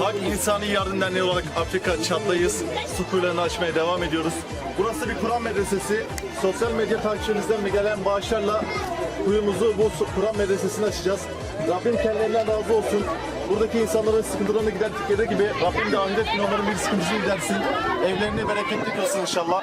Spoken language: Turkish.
Hak İnsani Yardım Derneği olarak Afrika çatlayız. Su kuyularını açmaya devam ediyoruz. Burası bir Kur'an medresesi. Sosyal medya takipçimizden de gelen bağışlarla kuyumuzu bu Kur'an medresesini açacağız. Rabbim kendilerinden razı olsun. Buradaki insanların sıkıntılarını giderdikleri gibi Rabbim de ahiret günü onların bir sıkıntısını gidersin. Evlerini bereketli kılsın inşallah.